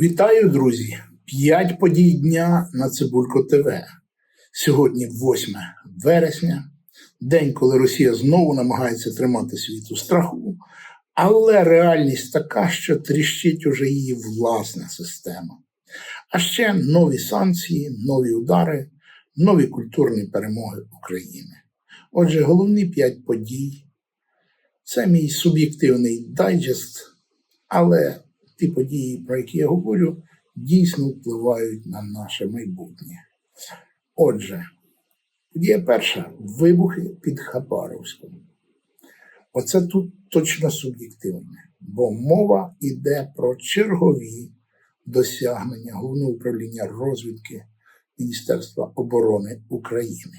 Вітаю, друзі! П'ять подій дня на Цибулько ТВ. Сьогодні 8 вересня, день, коли Росія знову намагається тримати світ у страху, але реальність така, що тріщить уже її власна система. А ще нові санкції, нові удари, нові культурні перемоги України. Отже, головні п'ять подій це мій суб'єктивний дайджест, але ті події, про які я говорю, дійсно впливають на наше майбутнє. Отже, подія перша вибухи під Хабаровськом. Оце тут точно суб'єктивне, бо мова йде про чергові досягнення Головного управління розвідки Міністерства оборони України.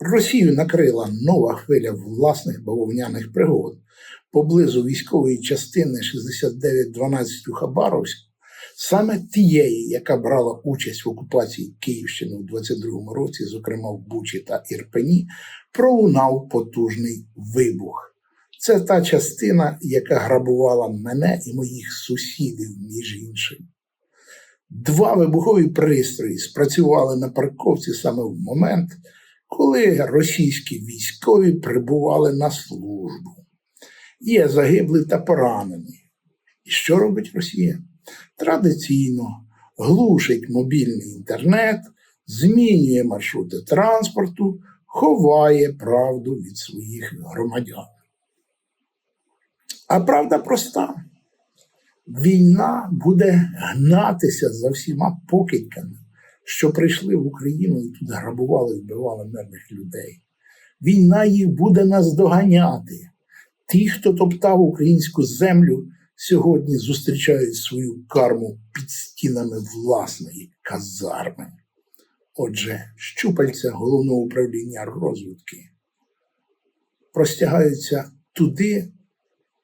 Росію накрила нова хвиля власних бавовняних пригод поблизу військової частини 6912 у Хабаровську, саме тієї, яка брала участь в окупації Київщини у 22-му році, зокрема в Бучі та Ірпені, пролунав потужний вибух. Це та частина, яка грабувала мене і моїх сусідів, між іншим. Два вибухові пристрої спрацювали на парковці саме в момент, коли російські військові прибували на службу. Є загиблі та поранені. І що робить Росія? Традиційно глушить мобільний інтернет, змінює маршрути транспорту, ховає правду від своїх громадян. А правда проста. Війна буде гнатися за всіма покидьками, що прийшли в Україну і тут грабували вбивали мирних людей. Війна їх буде наздоганяти. Ті, хто топтав українську землю, сьогодні зустрічають свою карму під стінами власної казарми. Отже, щупальця головного управління розвідки простягаються туди,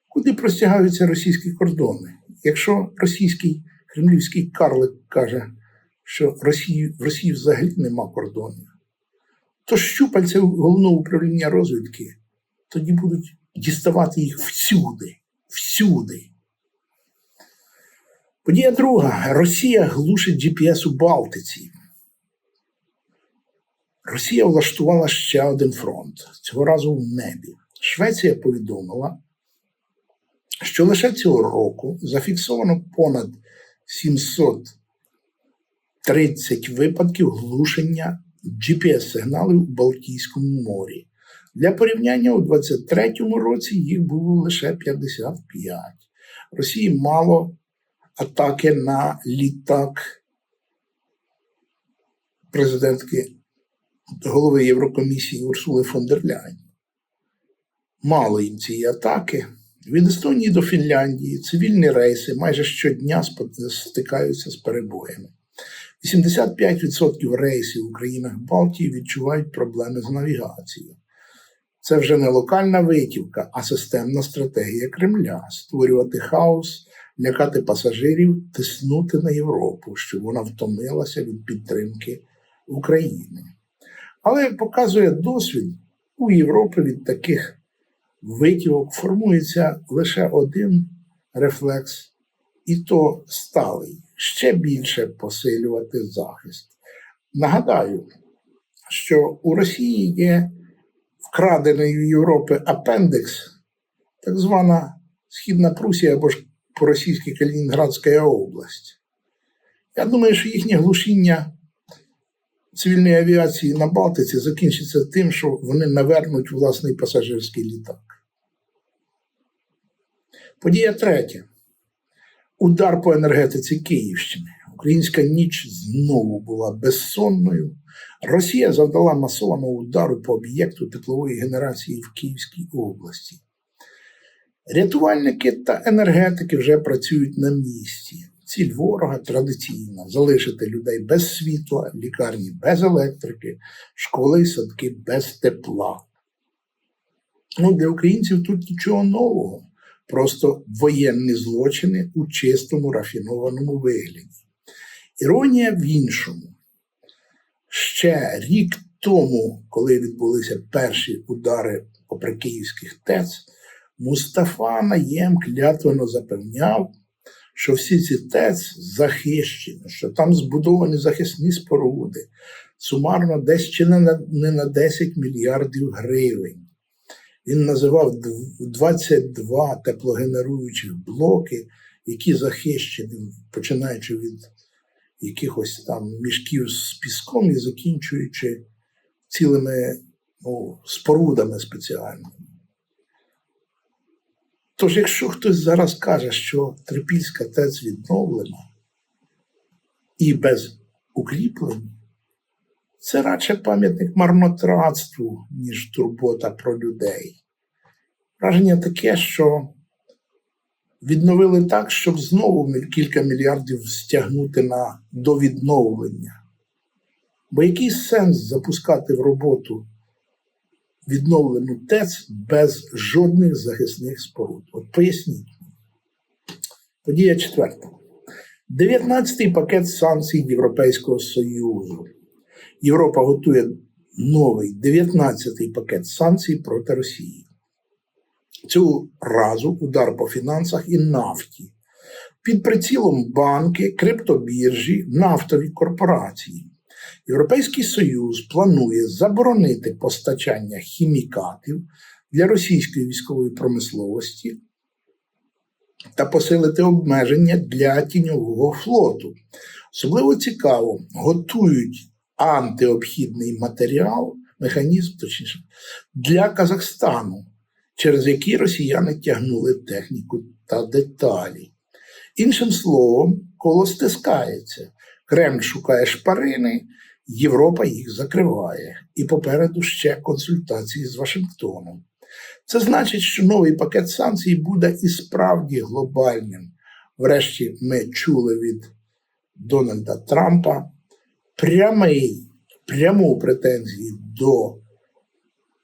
куди простягаються російські кордони. Якщо російський кремлівський карлик каже, що Росії, в Росії взагалі нема кордонів, то щупальця головного управління розвідки тоді будуть діставати їх всюди, всюди. Подія друга. Росія глушить GPS у Балтиці. Росія влаштувала ще один фронт, цього разу в небі. Швеція повідомила, що лише цього року зафіксовано понад 730 випадків глушення GPS-сигналів у Балтійському морі. Для порівняння у 23-му році їх було лише 55. Росії мало атаки на літак президентки голови Єврокомісії Урсули фон дер Ляйн. Мало їм цієї атаки. Від Естонії до Фінляндії цивільні рейси майже щодня стикаються з перебоями. 85% рейсів у країнах Балтії відчувають проблеми з навігацією. Це вже не локальна витівка, а системна стратегія Кремля створювати хаос, лякати пасажирів, тиснути на Європу, щоб вона втомилася від підтримки України. Але як показує досвід, у Європі від таких витівок формується лише один рефлекс, і то сталий, ще більше посилювати захист. Нагадаю, що у Росії є вкрадений в Європи апендекс, так звана Східна Прусія або ж по-російськи Калінінградська область. Я думаю, що їхнє глушіння цивільної авіації на Балтиці закінчиться тим, що вони навернуть власний пасажирський літак. Подія третя. Удар по енергетиці Київщини. Українська ніч знову була безсонною. Росія завдала масованого удару по об'єкту теплової генерації в Київській області. Рятувальники та енергетики вже працюють на місці. Ціль ворога традиційна залишити людей без світла, лікарні без електрики, школи і садки без тепла. Ну, Для українців тут нічого нового, просто воєнні злочини у чистому рафінованому вигляді. Іронія в іншому. Ще рік тому, коли відбулися перші удари по прикиївських ТЕЦ, Мустафа Наєм клятвено запевняв, що всі ці ТЕЦ захищені, що там збудовані захисні споруди, сумарно десь чи не на 10 мільярдів гривень. Він називав 22 теплогенеруючих блоки, які захищені, починаючи від якихось там мішків з піском і закінчуючи цілими ну, спорудами спеціальними. Тож, якщо хтось зараз каже, що Трипільська ТЕЦ відновлена і без укріплень, це радше пам'ятник марнотратству, ніж турбота про людей. Враження таке, що відновили так, щоб знову кілька мільярдів стягнути на довідновлення. Бо який сенс запускати в роботу відновлену ТЕЦ без жодних захисних споруд? От поясніть. Подія четверта. 19-й пакет санкцій Європейського Союзу. Європа готує новий 19-й пакет санкцій проти Росії. Цього разу удар по фінансах і нафті. Під прицілом банки, криптобіржі, нафтові корпорації. Європейський Союз планує заборонити постачання хімікатів для російської військової промисловості та посилити обмеження для тіньового флоту. Особливо цікаво, готують антиобхідний матеріал, механізм, точніше, для Казахстану, через який росіяни тягнули техніку та деталі. Іншим словом, коло стискається. Кремль шукає шпарини, Європа їх закриває. І попереду ще консультації з Вашингтоном. Це значить, що новий пакет санкцій буде і справді глобальним. Врешті ми чули від Дональда Трампа прямий, пряму претензії до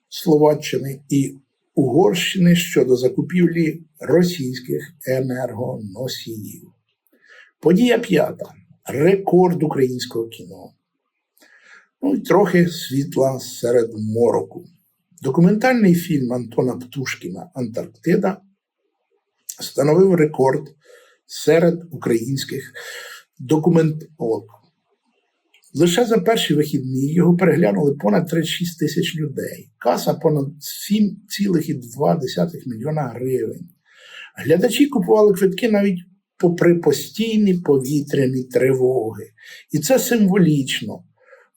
Словаччини і Угорщини щодо закупівлі російських енергоносіїв. Подія п'ята. Рекорд українського кіно. Ну і трохи світла серед мороку. Документальний фільм Антона Птушкіна Антарктида становив рекорд серед українських документолог. Лише за перші вихідні його переглянули понад 36 тисяч людей. Каса понад 7,2 мільйона гривень. Глядачі купували квитки навіть попри постійні повітряні тривоги. І це символічно.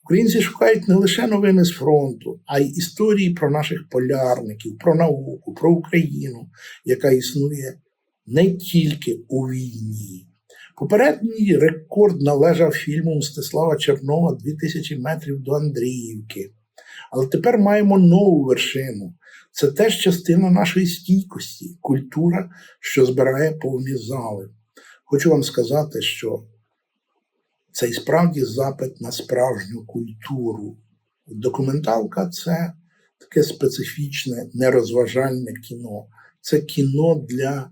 Українці шукають не лише новини з фронту, а й історії про наших полярників, про науку, про Україну, яка існує не тільки у війні. Попередній рекорд належав фільму Мстислава Чернова «2000 метрів до Андріївки. Але тепер маємо нову вершину. Це теж частина нашої стійкості, культура, що збирає повні зали. Хочу вам сказати, що це і справді запит на справжню культуру. Документалка це таке специфічне, нерозважальне кіно. Це кіно для,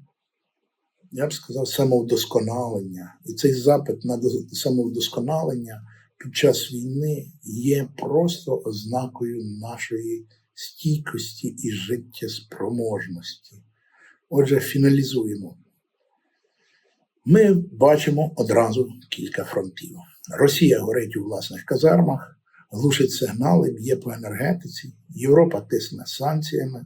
я б сказав, самовдосконалення. І цей запит на самовдосконалення під час війни є просто ознакою нашої стійкості і життєспроможності. Отже, фіналізуємо. Ми бачимо одразу кілька фронтів. Росія горить у власних казармах, глушить сигнали, б'є по енергетиці, Європа тисне санкціями,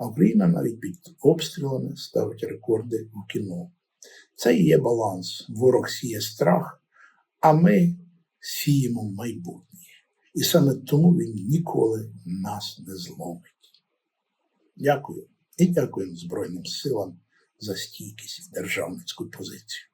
а Україна навіть під обстрілами ставить рекорди у кіно. Це і є баланс. Ворог сіє страх, а ми сіємо майбутнє. І саме тому він ніколи нас не зломить. Дякую і дякуємо Збройним силам за стійкість і державницьку позицію.